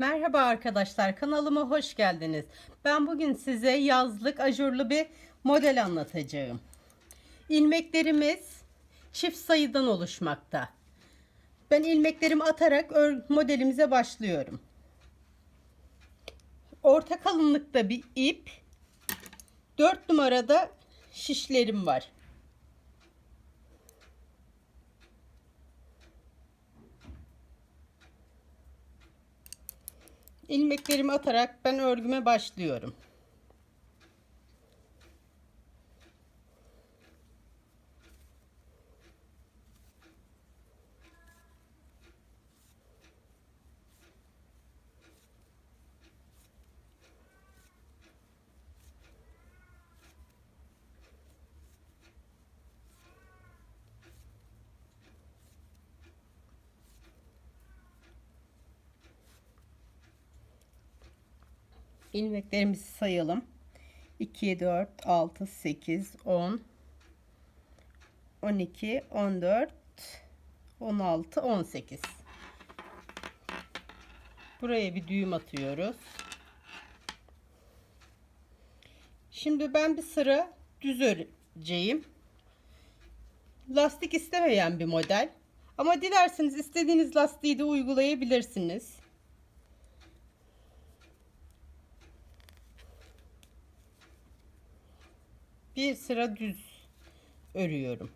Merhaba arkadaşlar kanalıma hoş geldiniz. Ben bugün size yazlık ajurlu bir model anlatacağım. İlmeklerimiz çift sayıdan oluşmakta. Ben ilmeklerimi atarak modelimize başlıyorum. Orta kalınlıkta bir ip, 4 numarada şişlerim var. İlmeklerimi atarak ben örgüme başlıyorum. İlmeklerimizi sayalım. 2, 4, 6, 8, 10, 12, 14, 16, 18. Buraya bir düğüm atıyoruz. Şimdi ben bir sıra düz öreceğim. Lastik istemeyen bir model. Ama dilerseniz istediğiniz lastiği de uygulayabilirsiniz. Bir sıra düz örüyorum.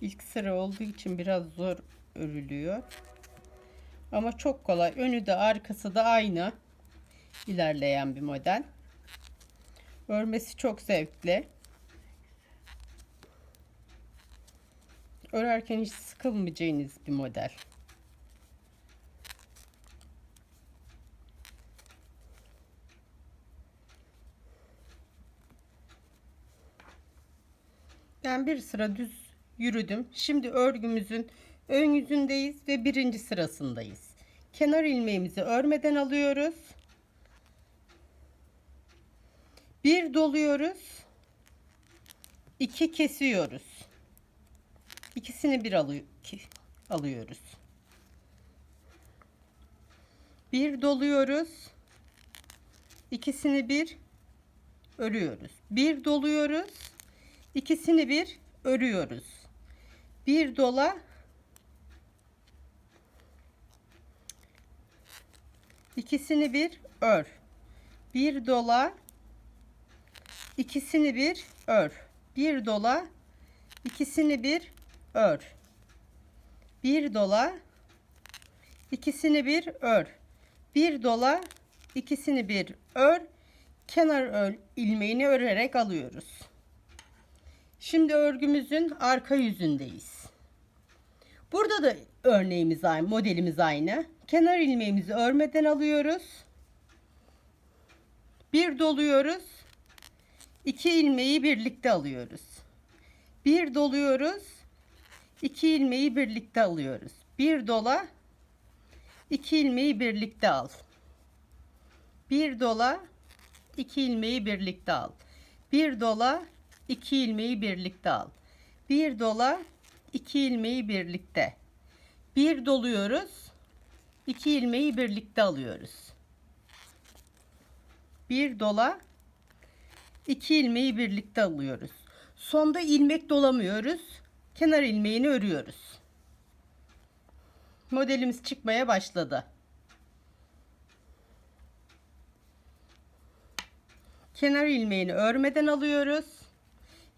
İlk sıra olduğu için biraz zor örülüyor. Ama çok kolay. Önü de arkası da aynı ilerleyen bir model. Örmesi çok zevkli. Örerken hiç sıkılmayacağınız bir model. Ben bir sıra düz yürüdüm. Şimdi örgümüzün ön yüzündeyiz ve birinci sırasındayız. Kenar ilmeğimizi örmeden alıyoruz. Bir doluyoruz. iki kesiyoruz. İkisini bir alıyor, alıyoruz. Bir doluyoruz. İkisini bir örüyoruz. Bir doluyoruz. İkisini bir örüyoruz. Bir dola ikisini bir ör. Bir dola ikisini bir ör. Bir dola ikisini bir ör. Bir dola ikisini bir ör. Bir dola ikisini bir ör. Kenar ör ilmeğini örerek alıyoruz. Şimdi örgümüzün arka yüzündeyiz. Burada da örneğimiz aynı, modelimiz aynı. Kenar ilmeğimizi örmeden alıyoruz. Bir doluyoruz. İki ilmeği birlikte alıyoruz. Bir doluyoruz. İki ilmeği birlikte alıyoruz. Bir dola. iki ilmeği birlikte al. Bir dola. iki ilmeği birlikte al. Bir dola. iki ilmeği birlikte al. Bir dola. iki ilmeği birlikte. Bir doluyoruz. iki ilmeği birlikte alıyoruz. Bir dola. iki ilmeği birlikte alıyoruz. Sonda ilmek dolamıyoruz. Kenar ilmeğini örüyoruz. Modelimiz çıkmaya başladı. Kenar ilmeğini örmeden alıyoruz.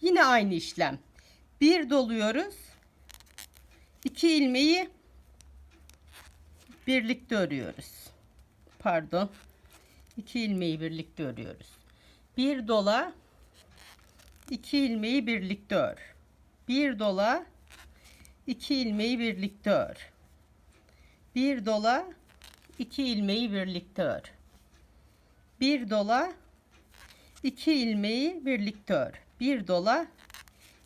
Yine aynı işlem. Bir doluyoruz. İki ilmeği birlikte örüyoruz. Pardon. İki ilmeği birlikte örüyoruz. Bir dola iki ilmeği birlikte ör. Bir dola iki ilmeği birlikte ör. Bir dola iki ilmeği birlikte ör. Bir dola iki ilmeği birlikte ör. Bir dola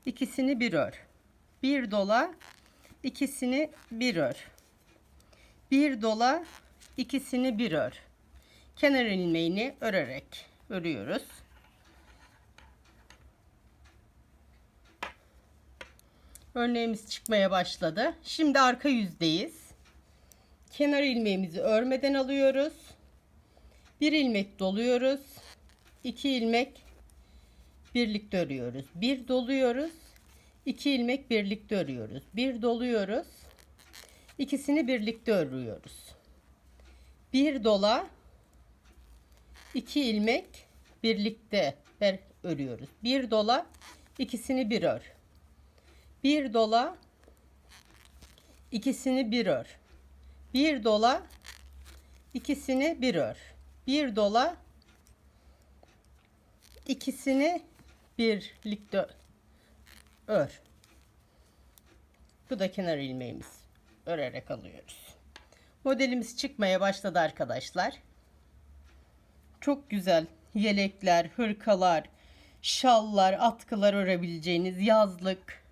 ikisini bir ör. Bir dola ikisini bir ör. Bir dola ikisini bir ör. Kenar ilmeğini örerek örüyoruz. Örneğimiz çıkmaya başladı. Şimdi arka yüzdeyiz. Kenar ilmeğimizi örmeden alıyoruz. Bir ilmek doluyoruz. iki ilmek birlikte örüyoruz. Bir doluyoruz. iki ilmek birlikte örüyoruz. Bir doluyoruz. İkisini birlikte örüyoruz. Bir dola iki ilmek birlikte örüyoruz. Bir dola ikisini bir ör. Bir dola ikisini bir ör. Bir dola ikisini bir ör. Bir dola ikisini birlikte ör. Bu da kenar ilmeğimiz. Örerek alıyoruz. Modelimiz çıkmaya başladı arkadaşlar. Çok güzel yelekler, hırkalar, şallar, atkılar örebileceğiniz yazlık,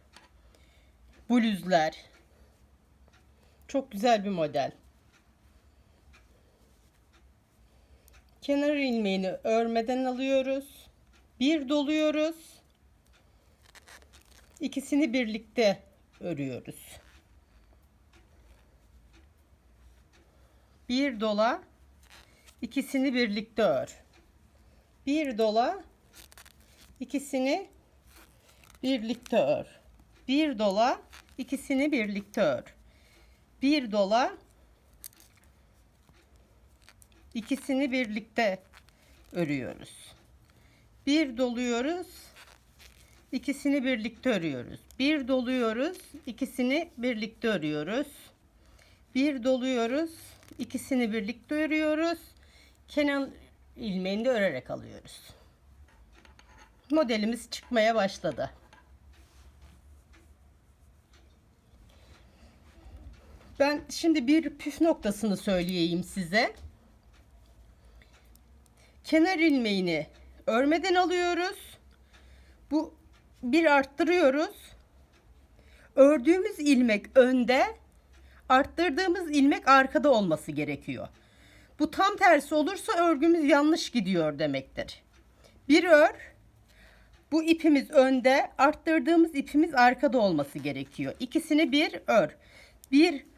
bluzlar. Çok güzel bir model. Kenar ilmeğini örmeden alıyoruz. Bir doluyoruz. İkisini birlikte örüyoruz. Bir dola, ikisini birlikte ör. Bir dola, ikisini birlikte ör. Bir dola, ikisini birlikte ör. Bir dola, ikisini birlikte örüyoruz. Bir doluyoruz, ikisini birlikte örüyoruz. Bir doluyoruz, ikisini birlikte örüyoruz. Bir doluyoruz, ikisini birlikte örüyoruz. Kenar ilmeğini de örerek alıyoruz. Modelimiz çıkmaya başladı. Ben şimdi bir püf noktasını söyleyeyim size. Kenar ilmeğini örmeden alıyoruz. Bu bir arttırıyoruz. Ördüğümüz ilmek önde, arttırdığımız ilmek arkada olması gerekiyor. Bu tam tersi olursa örgümüz yanlış gidiyor demektir. Bir ör, bu ipimiz önde, arttırdığımız ipimiz arkada olması gerekiyor. İkisini bir ör. Bir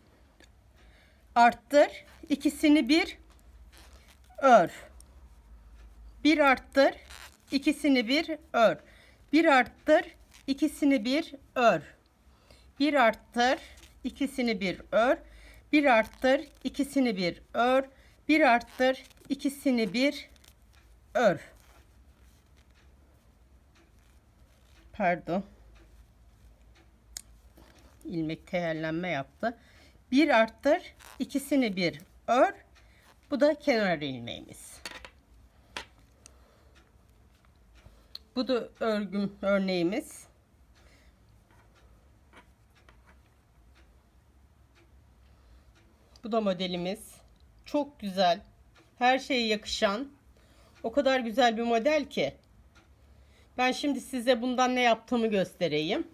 arttır, ikisini bir ör. Bir arttır, ikisini bir ör. Bir arttır, ikisini bir ör. Bir arttır, ikisini bir ör. Bir arttır, ikisini bir ör. Bir arttır, ikisini bir ör. Pardon. İlmek teyellenme yaptı. Bir arttır, ikisini bir ör. Bu da kenar ilmeğimiz. Bu da örgüm örneğimiz. Bu da modelimiz. Çok güzel. Her şeye yakışan. O kadar güzel bir model ki. Ben şimdi size bundan ne yaptığımı göstereyim.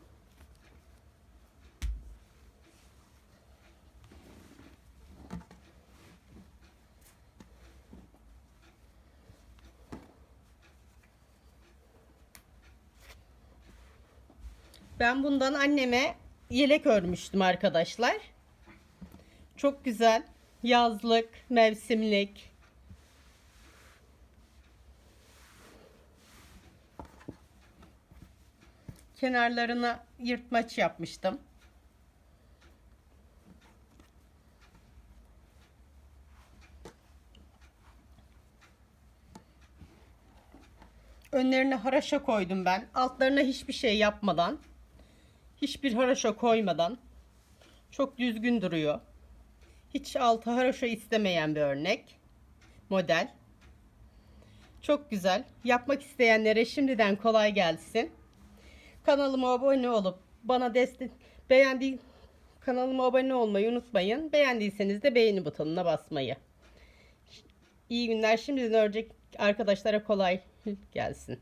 Ben bundan anneme yelek örmüştüm arkadaşlar. Çok güzel. Yazlık, mevsimlik. Kenarlarına yırtmaç yapmıştım. Önlerine haraşa koydum ben. Altlarına hiçbir şey yapmadan. Hiçbir haraşa koymadan. Çok düzgün duruyor. Hiç altı haraşo istemeyen bir örnek. Model. Çok güzel. Yapmak isteyenlere şimdiden kolay gelsin. Kanalıma abone olup bana destek beğendi kanalıma abone olmayı unutmayın. Beğendiyseniz de beğeni butonuna basmayı. İyi günler. Şimdiden örecek arkadaşlara kolay gelsin.